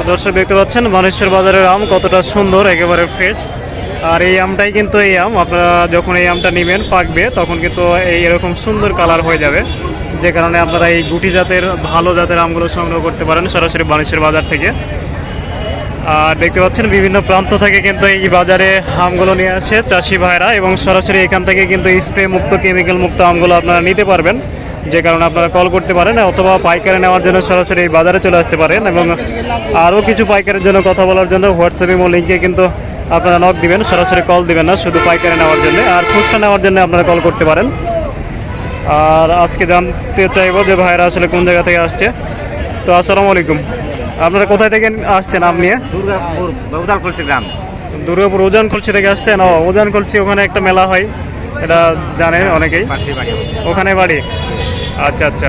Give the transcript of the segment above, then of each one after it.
তো দর্শক দেখতে পাচ্ছেন মানেশ্বর বাজারের আম কতটা সুন্দর, একেবারে ফ্রেশ আর এই আমটাই কিন্তু এই আম, আপনারা যখন এই আমটা নেবেন পাকবে, তখন কিন্তু এই এরকম সুন্দর কালার হয়ে যাবে। যে কারণে আপনারা এই গুটি জাতের, ভালো জাতের আমগুলো সংগ্রহ করতে পারেন সরাসরি বানেশ্বর বাজার থেকে। আর দেখতে পাচ্ছেন, বিভিন্ন প্রান্ত থেকে কিন্তু এই বাজারে আমগুলো নিয়ে আসে চাষি ভাইরা এবং সরাসরি এখান থেকে কিন্তু স্প্রে মুক্ত কেমিক্যাল মুক্ত আমগুলো আপনারা নিতে পারবেন। যে কারণে আপনারা কল করতে পারেন অথবা পাইকারি নেওয়ার জন্য সরাসরি এই বাজারে চলে আসতে পারেন এবং আরও কিছু পাইকারের জন্য কথা বলার জন্য হোয়াটসঅ্যাপ এবং লিঙ্কে কিন্তু আপনারা নক দিবেন সরাসরি কল দিবেন না শুধু পাইকারি নেওয়ার জন্য। আর খুচরা নেওয়ার জন্য আপনারা কল করতে পারেন। আর আজকে জানতে চাইব যে ভাইরা আসলে কোন জায়গা থেকে আসছে। তো আসসালামু আলাইকুম। আপনারা কোথায় থেকে আসছেন আপনি? দুর্গাপুর গ্রাম। দুর্গাপুর ওজান কলসি থেকে আসছেন? ও ওজান কলসি ওখানে একটা মেলা হয়। এটা জানে অনেকেই। ওখানে বাড়ি? আচ্ছা আচ্ছা।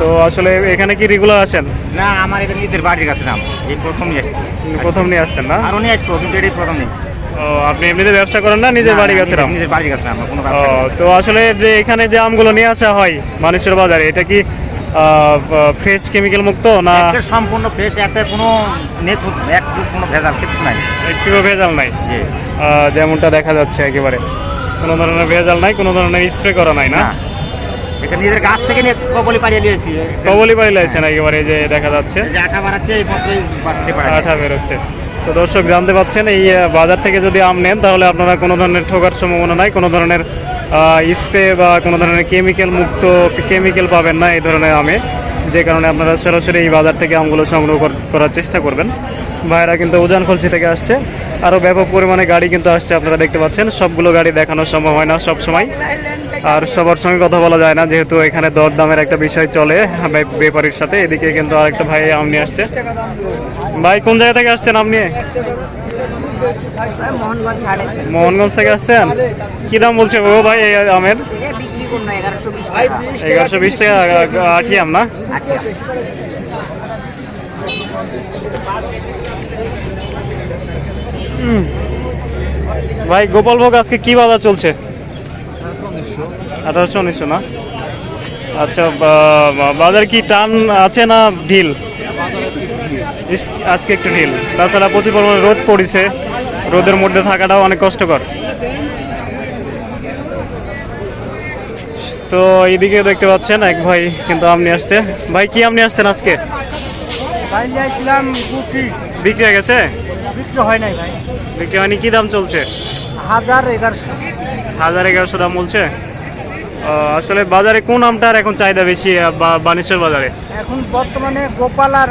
তো আসলে এখানে কি রেগুলার আছেন না আমার এটা নিজের বাড়ির কাছে নাম এই প্রথম নিয়ে আসছি। প্রথম নিয়ে আসছেন না? আরও নিয়ে আসব কিন্তু এটাই প্রথম নেই ও আপনি এমনিতে ব্যবসা করেন না নিজের বাড়ি কাছে? নিজের বাড়ির কাছে আমার কোনো ও তো আসলে যে এখানে যে আমগুলো নিয়ে আসা হয় মানুষের বাজারে এটা কি ফ্রেশ কেমিক্যাল মুক্ত না সম্পূর্ণ ফ্রেশ এতে কোনো নেট কোনো ভেজাল কিছু নাই। একটুও ভেজাল নাই? যেমনটা দেখা যাচ্ছে একেবারে। কোনো ধরনের ভেজাল নাই কোনো ধরনের স্প্রে করা নাই না। এটা নিজের গাছ থেকে নিয়ে কবলি পাড়িয়ে নিয়েছি। কবলি পাই লাইছেন একেবারে এই যে দেখা যাচ্ছে। এই যে আঠা বাড়াচ্ছে এই পত্রই বাঁচতে পারে। আঠা বেরোচ্ছে। তো দর্শক জানতে পাচ্ছেন এই বাজার থেকে যদি আম নেন তাহলে আপনারা কোনো ধরনের ঠোকার সম্ভাবনা নাই কোনো ধরনের স্প্রে বা কোনো ধরনের কেমিক্যাল মুক্ত কেমিক্যাল পাবেন না এই ধরনের আমে। যে কারণে আপনারা সরাসরি এই বাজার থেকে আমগুলো সংগ্রহ করার চেষ্টা করবেন। ভাইরা কিন্তু উজান খলসি থেকে আসছে। আরও ব্যাপক পরিমাণে গাড়ি কিন্তু আসছে আপনারা দেখতে পাচ্ছেন। সবগুলো গাড়ি দেখানো সম্ভব হয় না সব সময় আর সবার সঙ্গে কথা বলা যায় না যেহেতু এখানে দরদামের একটা বিষয় চলে ব্যাপারীর সাথে। এদিকে কিন্তু আরেকটা ভাই আম নিয়ে আসছে। ভাই কোন জায়গা থেকে আসছেন আপনি? মোহনগঞ্জ থেকে আসছেন? কি দাম বলছে ও ভাই এই আমের? এগারোশো বিশ টাকা। আটি আম না? ভাই গোপালভোগ আজকে কি বাজার চলছে? আঠারোশো উনিশশো। না? আচ্ছা বাজার কি টান আছে না ঢিল? আজকে একটু ঢিল। তাছাড়া প্রচুর পরিমাণে রোদ পড়েছে। রোদের মধ্যে থাকাটাও অনেক কষ্টকর। তো এইদিকে দেখতে পাচ্ছেন এক ভাই কিন্তু আপনি আসছে। ভাই কি আপনি আসছেন আজকে? বিক্রি হয়ে গেছে? বিক্রি হয় নাই ভাই। বিক্রি হয়নি কি দাম চলছে? হাজার এগারোশো। হাজার এগারোশো দাম বলছে? আসলে বাজারে কোন আমটার এখন চাহিদা বেশি বা বানেশ্বর বাজারে? এখন বর্তমানে গোপাল আর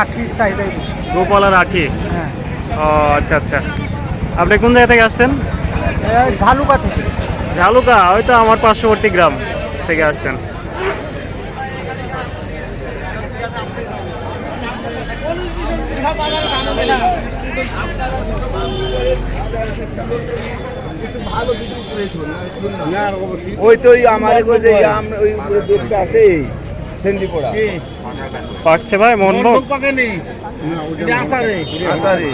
আঠি চাহিদাই বেশি। গোপাল আর আঠি হ্যাঁ। ও আচ্ছা আচ্ছা। আপনি কোন জায়গা থেকে আসছেন? ঝালুকা থেকে। ঝালুকা হয়তো আমার পার্শ্ববর্তী গ্রাম থেকে আসছেন। ওই তো আমার ওই যে ওই ওই দোষটা আছে সেন্ডি পোড়া ভাই মন ভোগ? আসারে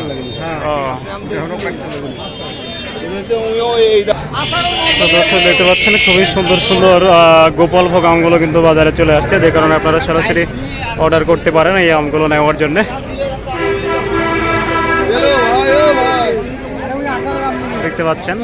ও। তো দর্শক দেখতে পাচ্ছেন খুবই সুন্দর সুন্দর গোপাল ভোগ আমগুলো কিন্তু বাজারে চলে আসছে। যে কারণে আপনারা সরাসরি অর্ডার করতে পারেন এই আমগুলো নেওয়ার জন্য। দেখতে পাচ্ছেন।